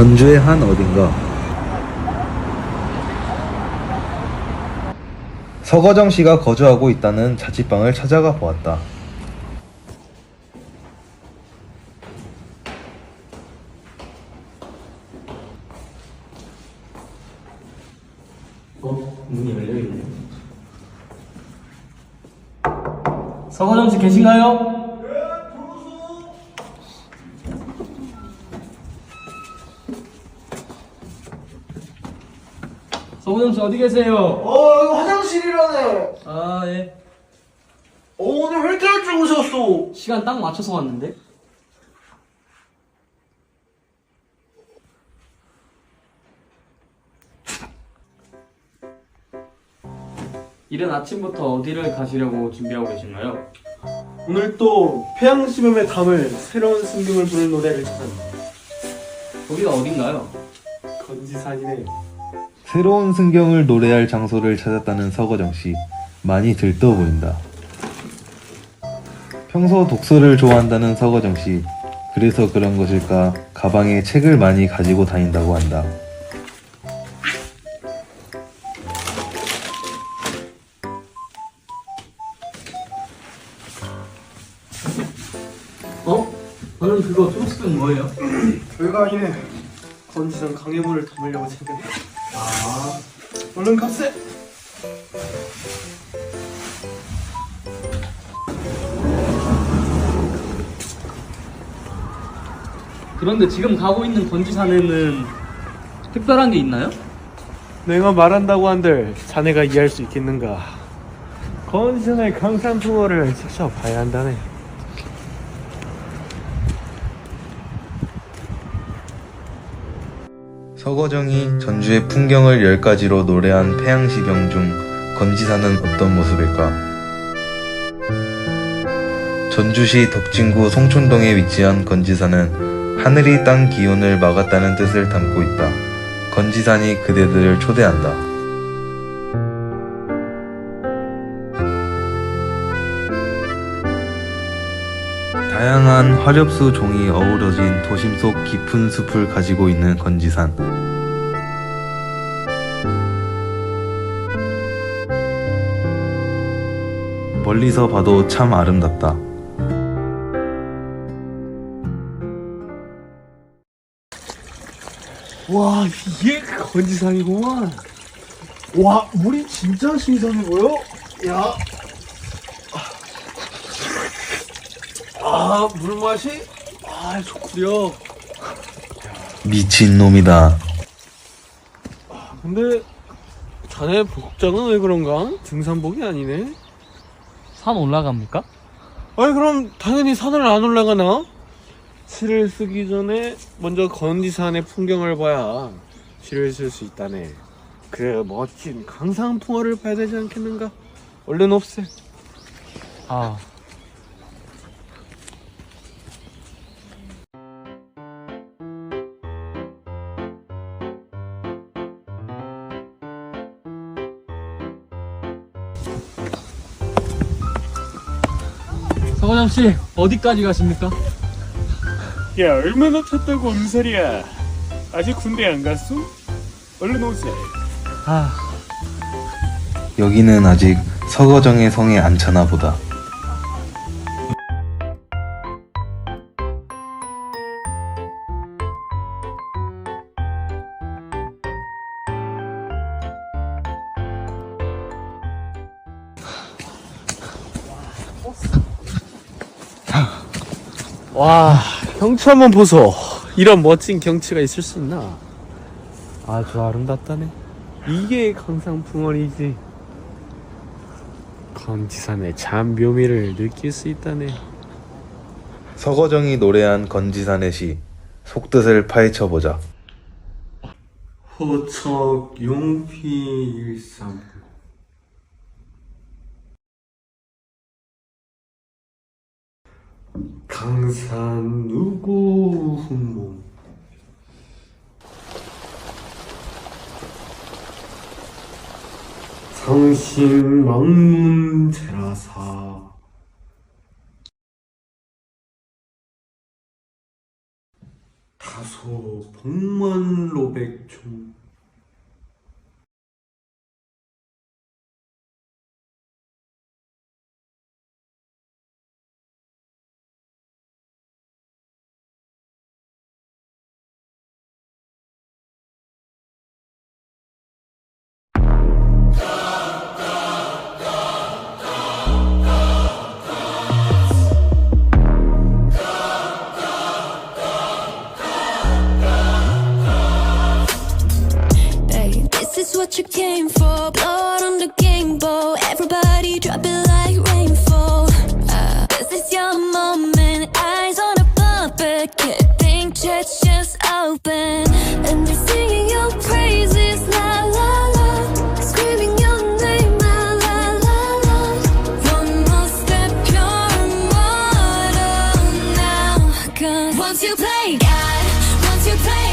전주의 한 어딘가 서거정 씨가 거주하고 있다는 자취방을 찾아가 보았다. 어? 문이 열려있네. 서거정 씨 계신가요? 씨 어디 계세요? 어, 이거 화장실이라네. 아, 예. 어, 오늘 왜 이렇게 일찍 오셨어? 시간 딱 맞춰서 왔는데? 이른 아침부터 어디를 가시려고 준비하고 계신가요? 오늘 또 태양시범에 담을 새로운 승경을 부를 노래를 찾았네. 거기가 어딘가요? 건지산이네. 새로운 승경을 노래할 장소를 찾았다는 서거정 씨 많이 들떠 보인다. 평소 독서를 좋아한다는 서거정 씨 그래서 그런 것일까 가방에 책을 많이 가지고 다닌다고 한다. 어? 방금 그거 초록색은 뭐예요? 별거 아니네. 건지산 강해물을 담으려고 챙겼네. 아. 얼른 값세. 그런데 지금 가고 있는 건지산에는 특별한 게 있나요? 내가 말한다고 한들 자네가 이해할 수 있겠는가? 건지산의 강산풍어를 직접 봐야 한다네. 서거정이 전주의 풍경을 열 가지로 노래한 태양시경 중 건지사는 어떤 모습일까? 전주시 덕진구 송촌동에 위치한 건지사는 하늘이 땅 기온을 막았다는 뜻을 담고 있다. 건지산이 그대들을 초대한다. 화렵수 종이 어우러진 도심 속 깊은 숲을 가지고 있는 건지산. 멀리서 봐도 참 아름답다. 와 이게 건지산이구만 와 물이 진짜 신선해 보여 야 아, 물맛이? 아, 좋구려. 미친놈이다. 근데, 자네 복장은 왜 그런가? 등산복이 아니네? 산 올라갑니까? 아니, 그럼 당연히 산을 안 올라가나? 실을 쓰기 전에 먼저 건지산의 풍경을 봐야 실을 쓸 수 있다네. 그 멋진 강상풍어를 봐야 되지 않겠는가? 얼른 없애. 아. 서과장 씨 어디까지 가십니까? 야, 얼마나 탔다고 소리야? 아직 군대 안 갔어? 얼른 오세. 아 여기는 아직 서거정의 성에 안 차나 보다. 와, 경치 한번 보소. 이런 멋진 경치가 있을 수 있나? 아주 아름답다네. 이게 강상풍월이지. 건지산의 참 묘미를 느낄 수 있다네. 서거정이 노래한 건지산의 시 속뜻을 파헤쳐 보자. 호척 용피 일삼. 강산 누구 훈몽. 상신 망문 제라사. 다소 복만 로백총 what you came for. Blood on the game bow. Everybody drop it like rainfall. Uh, this is your moment. Eyes on a puppet. Keeping church just open. And they're singing your praises. La la la. Screaming your name. La la la la. One more step, you're immortal now. Cause once you play God, once you play.